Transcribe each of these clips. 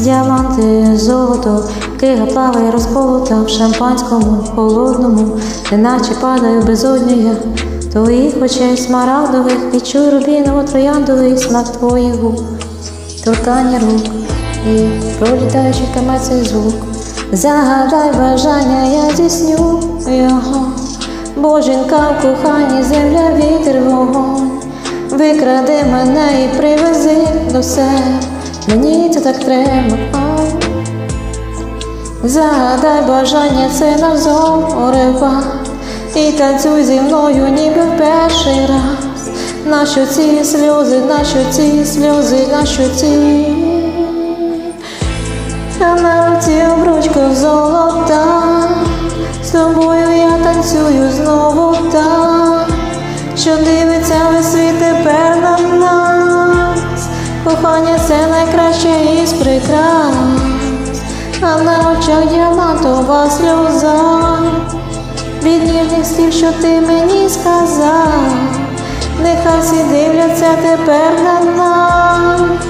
діаманти, золото, крига плаває розколота в шампанському, холодному, неначе падаю безодню я твоїх очей смарагдових, відчуй рубіново трояндовий смак твоїх губ, торкання рук і пролітаючи цей звук. Загадай бажання, я здійсню його. Боженька в коханні, земля, вітер, вогонь. Викради мене і привези до себе, мені це так треба. Ай. Загадай бажання, це назорева, і танцюй зі мною, ніби в перший раз. Нащо ці сльози, нащо ці сльози, нащо ці? А на ці обручка золота, Кохання це найкраще із прикрас, а на очах діамантова сльоза. Від ніжних слів, що ти мені сказав, нехай всі дивляться тепер на нас.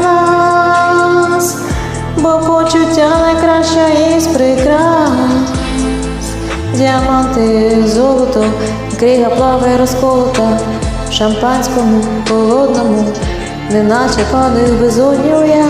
Діаманти, золото, крига плаває розколота, шампанському, холодному, неначе падаю безодню я.